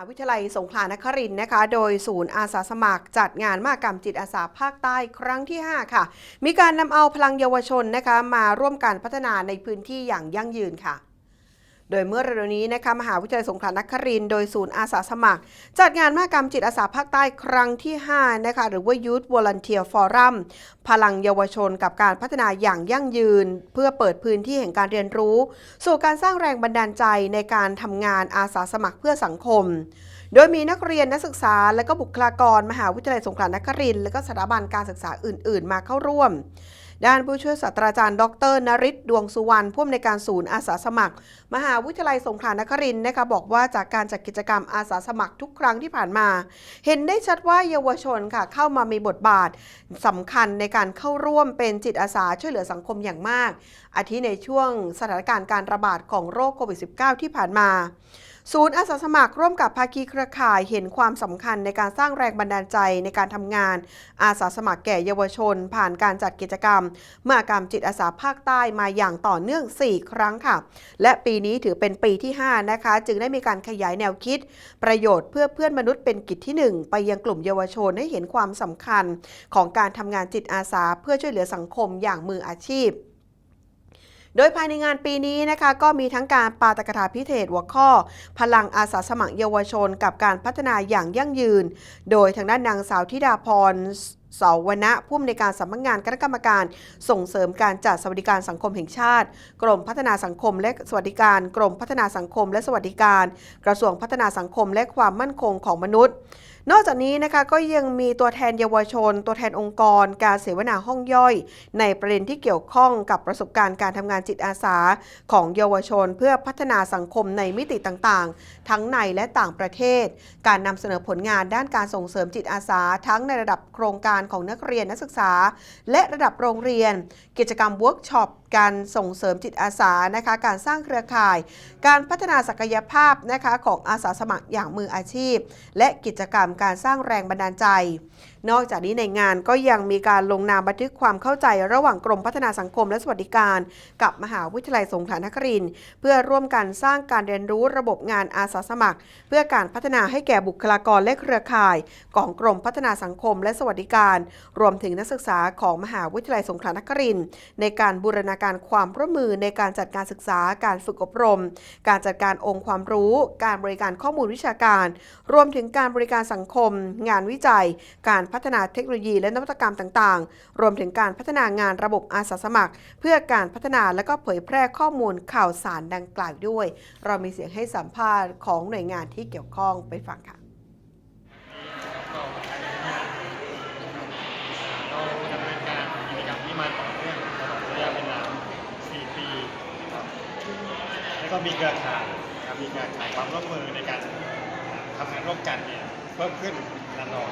าวิทยาลัยสงขลานครินทร์นะคะ โดยศูนย์อาสาสมัคร จัดงานมากรรมจิตอาสาภาคใต้ครั้งที่ 5 ค่ะ มีการนำเอาพลังเยาวชนนะคะ มาร่วมการพัฒนาในพื้นที่อย่างยั่งยืนค่ะ โดยเมื่อเร็วๆนี้นะคะมหาวิทยาลัยสงขลานครินโดยศูนย์อาสาสมัคร จัดงานมหกรรมจิตอาสาภาคใต้ครั้งที่ 5 นะคะหรือว่า Youth Volunteer Forum พลังเยาวชนกับการพัฒนาอย่างยั่งยืน เพื่อเปิดพื้นที่แห่งการเรียนรู้ สู่การสร้างแรงบันดาลใจในการทำงานอาสาสมัครเพื่อสังคมโดยมีนักเรียนนักศึกษา และก็บุคลากร มหาวิทยาลัยสงขลานครินทร์และก็สถาบันการศึกษาอื่น ๆ มาเข้าร่วม ด้านผู้ช่วยศาสตราจารย์ ดรนริศดวงสุวรรณผู้อำนวยการศูนย์อาสาสมัคร มหาวิทยาลัยสงขลานครินทร์นะคะบอกว่าจากการจัดกิจกรรมอาสาสมัครทุกครั้งที่ผ่านมา เห็นได้ชัดว่าเยาวชนค่ะเข้ามามีบทบาทสำคัญในการเข้าร่วมเป็นจิตอาสาช่วยเหลือสังคมอย่างมาก อาทิในช่วงสถานการณ์การระบาดของโรคโควิด -19 ที่ผ่านมา ศูนย์อาสาสมัครร่วมกับภาคีเครือข่ายเห็นความสำคัญในการสร้างแรงบันดาลใจในการทำงาน อาสาสมัครแก่เยาวชน ผ่านการจัดกิจกรรมมหกรรมจิตอาสาภาคใต้มาอย่างต่อเนื่อง 4 ครั้งค่ะ และปีนี้ถือเป็นปีที่ 5 นะคะ จึงได้มีการขยายแนวคิด ประโยชน์เพื่อเพื่อนมนุษย์เป็นกิจที่ 1 ไปยังกลุ่มเยาวชนให้เห็นความสำคัญ ของการทำงานจิตอาสาเพื่อช่วยเหลือสังคมอย่างมืออาชีพ โดยภายในงานปีนี้นะคะก็มีทั้งการปาตกถาพิเศษหัวข้อ พลังอาสาสมัครเยาวชนกับการพัฒนาอย่างยั่งยืน โดยทางด้านนางสาวธิดาพรสาวนะผู้อำนวยการสำนักงานคณะกรรมการ ส่งเสริมการจัดสวัสดิการสังคมแห่งชาติ กรมพัฒนาสังคมและสวัสดิการ กรมพัฒนาสังคมและสวัสดิการ กระทรวงพัฒนาสังคมและความมั่นคงของมนุษย์ นอกจากนี้นะคะก็ยังมีตัวแทนเยาวชน ตัวแทนองค์กร การเสวนาห้องย่อย ในประเด็นที่เกี่ยวข้องกับประสบการณ์การทำงานจิตอาสา ของเยาวชน เพื่อพัฒนาสังคมในมิติต่างๆ ทั้งในและต่างประเทศ การนำเสนอผลงานด้านการส่งเสริมจิตอาสา ทั้งในระดับโครงการของนักเรียนนักศึกษา และระดับโรงเรียน กิจกรรมเวิร์กช็อป การส่งเสริมจิตอาสานะคะ การสร้างเครือข่าย การพัฒนาศักยภาพนะคะของอาสาสมัครอย่างมืออาชีพ และกิจกรรมการสร้างแรงบันดาลใจนอกจากนี้ในงานก็ยังมีการลงนามบันทึกความเข้าใจระหว่างกรมพัฒนาสังคมและสวัสดิการ กับมหาวิทยาลัยสงขลานครินเพื่อร่วมกันสร้างการเรียนรู้ระบบงานอาสาสมัคร เพื่อการพัฒนาให้แก่บุคลากรและเครือข่าย ของกรมพัฒนาสังคมและสวัสดิการ รวมถึงนักศึกษาของมหาวิทยาลัยสงขลานครินในการบูรณาการความร่วมมือในการจัดการศึกษาการฝึกอบรม การจัดการองค์ความรู้ การบริการข้อมูลวิชาการ รวมถึงการบริการสังคม งานวิจัย การพัฒนาเทคโนโลยีและนวัตกรรมต่างๆ รวมถึงการพัฒนางานระบบอาสาสมัคร เพื่อการพัฒนาและก็เผยแพร่ข้อมูลข่าวสารดังกล่าวด้วย เรามีเสียงให้สัมภาษณ์ของหน่วยงานที่เกี่ยวข้องไปฟังค่ะเราดำเนินการกิจกรรมที่มาต่อเนื่องตลอดระยะเวลา4ปีครับแล้วก็มีเครือข่ายครับมีเครือข่ายความร่วมมือในการทำงานร่วมกันเนี่ยเพิ่มขึ้นตลอด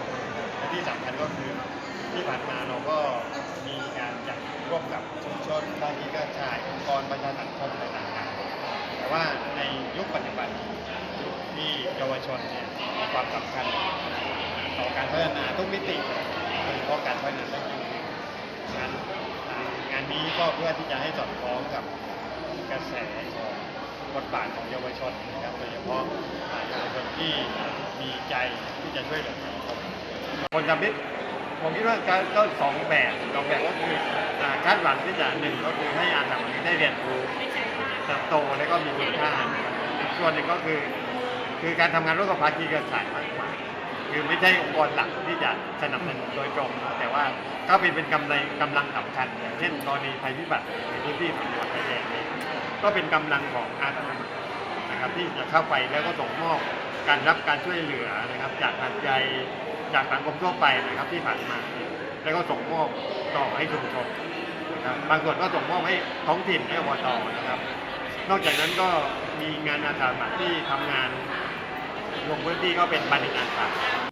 และที่สำคัญก็คือที่ผ่านมาเราก็มีการจัดร่วมกับชุมชนภาคีเครือข่ายองค์กรประชาสังคมต่างๆแต่ว่าในยุคปัจจุบันยุคที่เยาวชนเนี่ยมีความสำคัญต่อการพัฒนาทุกมิติโดยเฉพาะการพัฒนาเรื่องการเงินงานงานนี้ก็เพื่อที่จะให้สอดคล้องกับกระแสของบทบาทของเยาวชนนะครับโดยเฉพาะเยาวชนที่มีใจที่จะช่วยเหลือสังคม คนทำพิษผมคิดว่าการก็สองแบบสองแบบก็คืออ่าคาดหวังที่จะหนึ่งก็คือให้อาสาสมัครได้เรียนรู้เติบโตและก็มีคุณค่าอีกส่วนหนึ่งก็คือ คือการทำงานร่วมกับภาคีเครือข่ายมากกว่าคือไม่ใช่องค์กรหลักที่จะสนับสนุนโดยตรงนะแต่ว่าก็เป็นเป็นกำไรกำลังสำคัญอย่างเช่นกรณีภัยพิบัติในพื้นที่ของจังหวัดชายแดนนี้ก็เป็นกำลังของอาสานะครับที่จะเข้าไปแล้วก็ส่งมอบการรับการช่วยเหลือนะครับ จากหัดใจ จากสังคมทั่วไปนะครับที่ผ่านมา แล้วก็ส่งมอบต่อให้ชุมชนนะครับบางส่วนก็ส่งมอบให้ท้องถิ่นให้อบตนะครับ นอกจากนั้นก็มีงานอาสาสมัครที่ทำงานลงพื้นที่ก็เป็นบันทึกอาสา